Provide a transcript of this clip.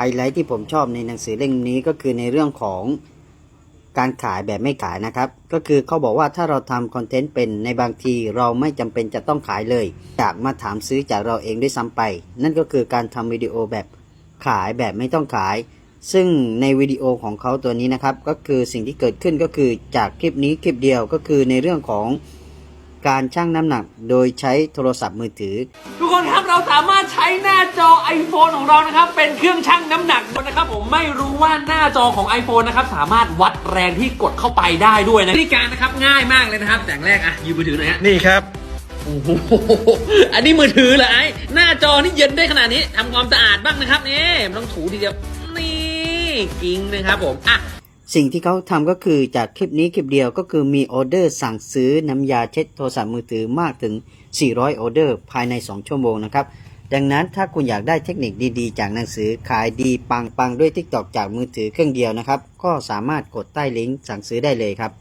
ไฮไลท์ที่ผมชอบในหนังสือเล่มนี้ก็คือในเรื่องของการขายแบบไม่ขายนะครับ ก็คือเขาบอกว่าถ้าเราทำคอนเทนต์เป็นในบางทีเราไม่จำเป็นจะต้องขายเลยอยากมาถามซื้อจากเราเองด้วยซ้ำไป นั่นก็คือการทำวิดีโอแบบขายแบบไม่ต้องขาย ซึ่งในวิดีโอของเขาตัวนี้นะครับ ก็คือสิ่งที่เกิดขึ้นก็คือจากคลิปนี้คลิปเดียวก็คือในเรื่องของ การชั่งน้ำหนักโดยใช้โทรศัพท์มือถือ ทุกคนครับเราสามารถใช้หน้าจอ iPhone ของเรานะครับ เป็นเครื่องชั่งน้ำหนักนะครับ ผมไม่รู้ว่าหน้าจอของ iPhone นะครับ สามารถวัดแรงที่กดเข้าไปได้ด้วยนะวิธีการนะครับง่ายมากเลยนะครับแต่อย่างแรกอะยืมมือถือหน่อยฮะนี่ครับโอ้โหอันนี้มือถือเหรอไอ้หน้าจอนี่เย็นได้ขนาดนี้ทำความสะอาดบ้างนะครับนี่มันต้องถูทีเดียวนี่กิ้งนะครับผมอะ สิ่งที่เขาทำก็คือจากคลิปนี้คลิปเดียวก็คือมีออเดอร์สั่งซื้อน้ำยาเช็ดโทรศัพท์มือถือมากถึง 400 ออเดอร์ภายใน 2 ชั่วโมงนะครับ ดังนั้นถ้าคุณอยากได้เทคนิคดีๆ จากหนังสือขายดีปังๆ ด้วย TikTok จากมือถือเครื่องเดียวนะครับ ก็สามารถกดใต้ลิงก์สั่งซื้อได้เลยครับ